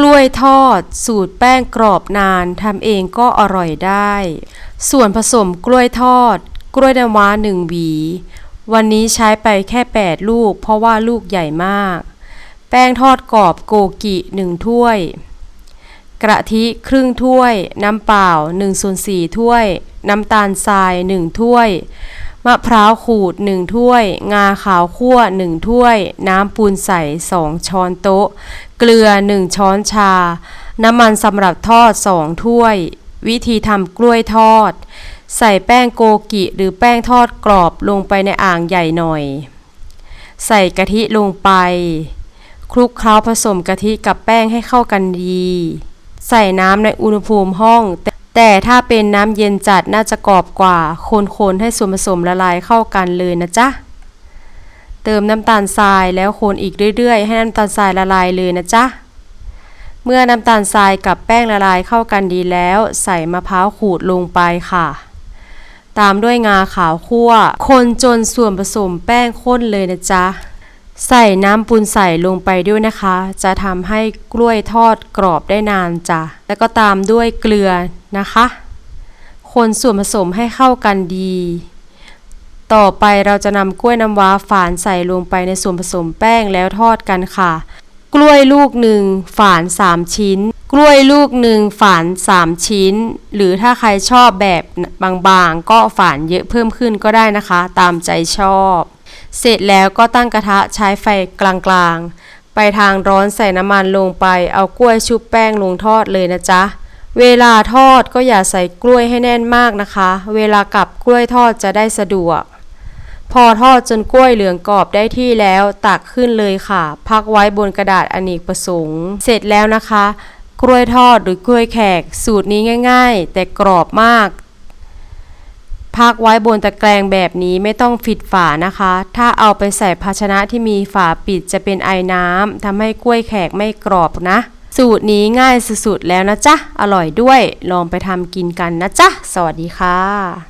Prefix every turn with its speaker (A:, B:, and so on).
A: กล้วยทอด สูตรแป้งกรอบนานทำเองก็อร่อยได้ ส่วนผสมกล้วยทอด กล้วยน้ำว้าหนึ่งหวี วันนี้ใช้ไปแค่ 8 ลูก เพราะว่าลูกใหญ่มาก แป้งทอดกรอบโกกิ1ถ้วย กระทิครึ่งถ้วย น้ำเปล่า1ส่วน4ถ้วย น้ำตาลทราย1ถ้วย มะพร้าวขูด 1 ถ้วย งาขาวคั่ว 1 ถ้วย น้ำปูนใส 2 ช้อนโต๊ะ เกลือ 1 ช้อนชา น้ำมันสำหรับทอด 2 ถ้วย วิธีทำกล้วยทอด ใส่แป้งโกกิหรือแป้งทอดกรอบลงไปในอ่างใหญ่หน่อย ใส่กะทิลงไป คลุกเคล้าผสมกะทิกับแป้งให้เข้ากันดี ใส่น้ำในอุณหภูมิห้องแต่ แต่ถ้าเป็นน้ำเย็นจัดน่าจะกรอบกว่า คนๆให้ส่วนผสมละลายเข้ากันเลยนะจ๊ะ เติมน้ำตาลทรายแล้วคนอีกเรื่อยๆ ให้น้ำตาลทรายละลายเลยนะจ๊ะ เมื่อน้ำตาลทรายกับแป้งละลายเข้ากันดีแล้ว ใส่มะพร้าวขูดลงไปค่ะ ตามด้วยงาขาวคั่ว คนจนส่วนผสมแป้งข้นเลยนะจ๊ะ ใส่น้ำปูนใส่ลงไปด้วยนะคะ จะทำให้กล้วยทอดกรอบได้นานจ้ะ แล้วก็ตามด้วยเกลือ นะคะ คนส่วนผสมให้เข้ากันดี ต่อไปเราจะนำกล้วยน้ำว้าฝานใส่ลงไปในส่วนผสมแป้งแล้วทอดกันค่ะ กล้วยลูกหนึ่งฝาน 3 ชิ้น กล้วยลูกหนึ่งฝาน 3 ชิ้น หรือถ้าใครชอบแบบบางๆ ก็ฝานเยอะเพิ่มขึ้นก็ได้นะคะ ตามใจชอบ เสร็จแล้วก็ตั้งกระทะใช้ไฟกลางๆไปทางร้อนใส่น้ำมันลงไป เอากล้วยชุบแป้งลงทอดเลยนะจ๊ะ เวลาทอดก็อย่าใส่กล้วยให้แน่นมากนะคะ เวลากลับกล้วยทอดจะได้สะดวก พอทอดจนกล้วยเหลืองกรอบได้ที่แล้วตักขึ้นเลยค่ะ พักไว้บนกระดาษอเนกประสงค์ เสร็จแล้วนะคะ กล้วยทอดหรือกล้วยแขกสูตรนี้ง่าย ๆ แต่กรอบมากพักไว้บนตะแกรงแบบนี้ไม่ต้องฟิดฝานะคะ ถ้าเอาไปใส่ภาชนะที่มีฝาปิดจะเป็นไอน้ำทำให้กล้วยแขกไม่กรอบนะ สูตรนี้ง่ายสุดๆแล้วนะจ๊ะ อร่อยด้วย ลองไปทำกินกันนะจ๊ะ สวัสดีค่ะ